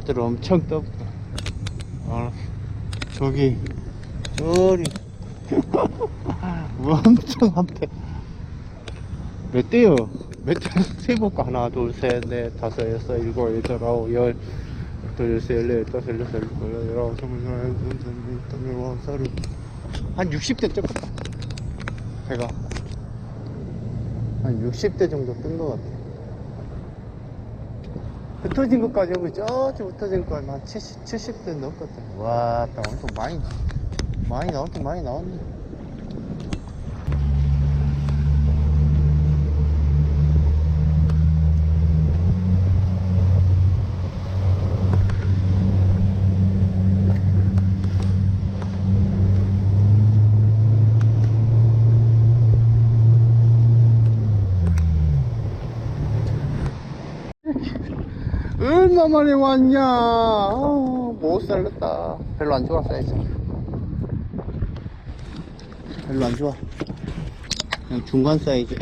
것들 엄청 떠. 아, 저기, 저리. 엄청 한대. 몇 대요? 몇 대? 세볼까? 하나, 둘, 셋, 넷, 다섯, 여섯, 일곱, 여덟, 아홉, 열. 둘, 셋, 넷, 다섯, 여섯, 일곱, 열아홉, 스물, 스물, 스물, 스물, 스물, 스물, 서른. 한 60대 쪘겠다. 배가. 한 60대 정도 뜬 것 같아. 흩어진 것까지 하고 저쪽 흩어진 것까지 한 70, 70대 넘었거든. 와, 딱 엄청 많이, 많이 나왔긴 많이 나왔네. 얼마 만에 왔냐? 아, 못 살렸다. 별로 안 좋아, 사이즈. 별로 안 좋아. 그냥 중간 사이즈.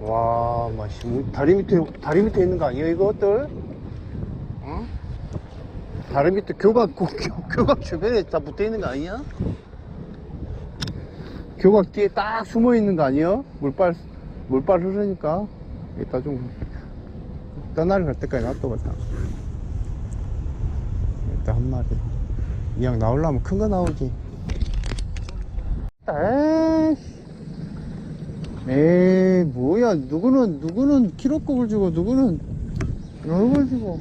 와, 마씨, 뭐, 다리 밑에, 다리 밑에 있는 거 아니야, 이것들? 응? 다리 밑에 교각, 교, 교- 교각 주변에 다 붙어 있는 거 아니야? 교각 뒤에 딱 숨어 있는 거 아니에요? 물빨, 물빨 흐르니까. 이따 좀, 떠나러 갈 때까지 놔둬봤다. 일단 한 마리. 이왕 나오려면 큰 거 나오지. 에이씨. 에이, 뭐야. 누구는, 누구는 키로급을 주고, 누구는 얼굴 주고.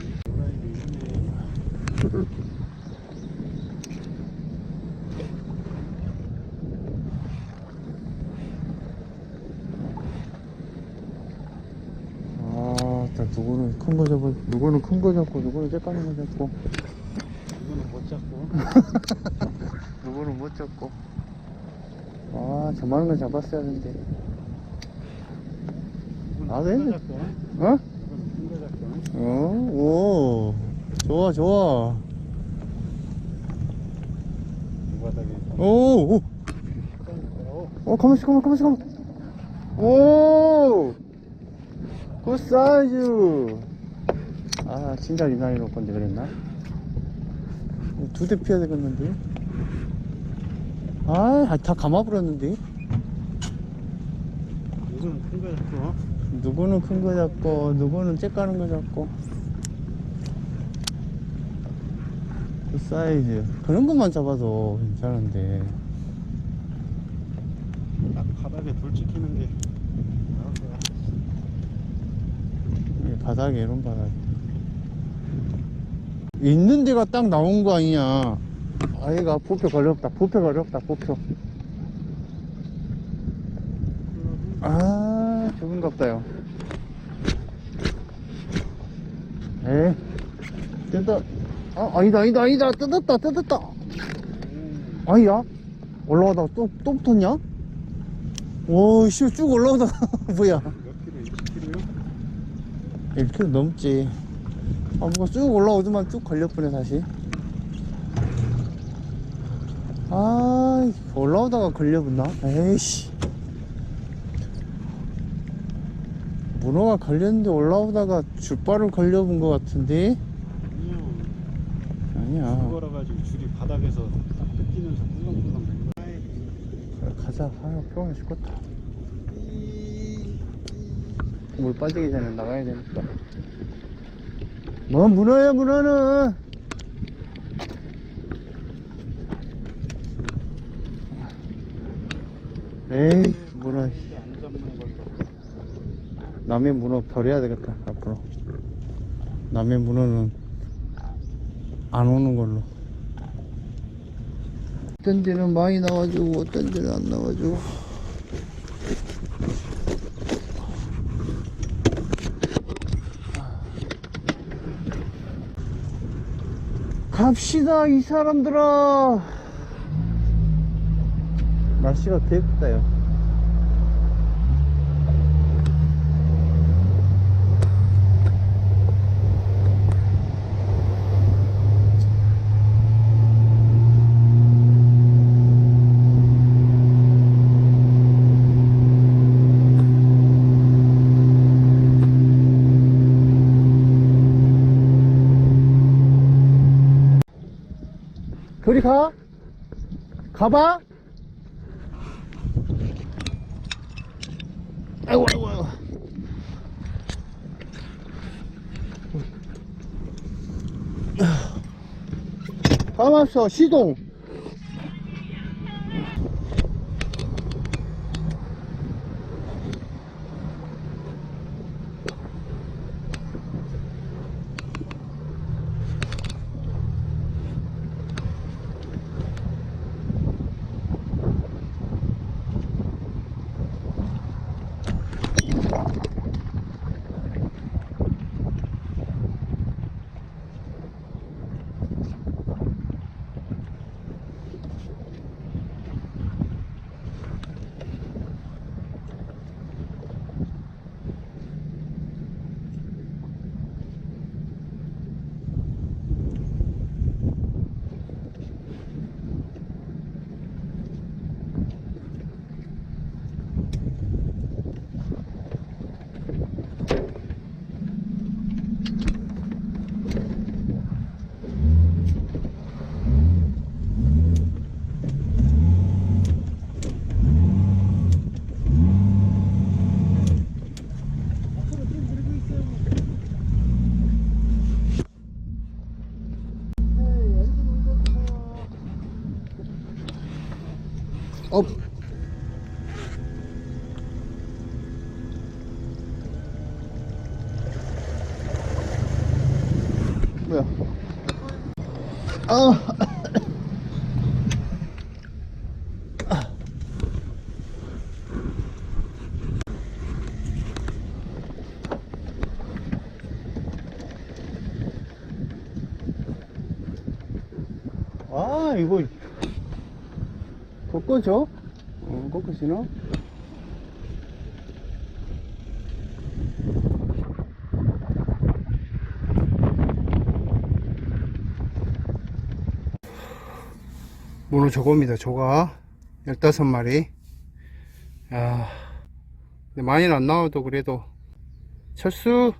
아, 딱 누구는 큰 거 잡고, 누구는 큰 거 잡고, 누구는 쬐까는 거 잡고, 이거는 못 잡고 누구는 못 잡고. 아, 저만한 거 잡았어야 하는데. 아, 왜? 어? 어, 오, 좋아, 좋아. 이 바닥에 오, 오, 어, 어, 가만있어, 가만, 가만있어, 가만. 오, 굿 사이즈. 아, 진짜 이나이 놓을 건데 그랬나? 두 대 피해야 되겠는데? 아, 다 감아버렸는데? 이거는 큰 거 잡고 누구는 큰 거 잡고, 누구는 쬐 까는 거 잡고. 그 사이즈. 그런 것만 잡아도 괜찮은데. 딱 바닥에 돌 찍히는 게이 바닥에 이런 바닥. 있는 데가 딱 나온 거 아니냐. 아이가 부표 걸렸다. 부표 걸렸다. 부표. 아, 죽은갑다요. 에이, 뜯어. 아, 아니다, 아니다, 아니다. 뜯었다, 뜯었다. 음, 아니야? 올라가다가 또, 또 붙었냐? 오, 씨, 쭉 올라오다가, 뭐야. 몇 킬로 20킬로요? 1km 넘지. 아, 뭐가 쭉 올라오더만 쭉 걸렸구네, 다시. 아, 올라오다가 걸려붙나? 에이씨. 문어가 걸렸는데 올라오다가 줄바를 걸려본 것 같은데? 아니야. 그거라 가지고 줄이 바닥에서 딱 뜯기면서 꿀렁꿀렁 된 거야 그래, 가자. 아유, 피곤해 죽겠다. 물 빠지기 전에 나가야 되니까. 뭐, 문어야, 문어는! 에이, 문어. 남의 문어 버려야 되겠다, 앞으로. 남의 문어는 안 오는 걸로. 어떤 데는 많이 나와주고, 어떤 데는 안 나와주고. 갑시다, 이 사람들아! 날씨가 되게 춥다요. 가봐. 아이고, 아이고, 아이고. 가만있어, 시동. 앞으로 좀 그리고 있어요. 네, 엔진 올려주세요. 업. 뭐야? 아. 아, 이거 꺾어져? 어, 꺾어지나? 문어 저겁니다, 저가. 15마리. 야, 많이는 안 나와도 그래도. 철수!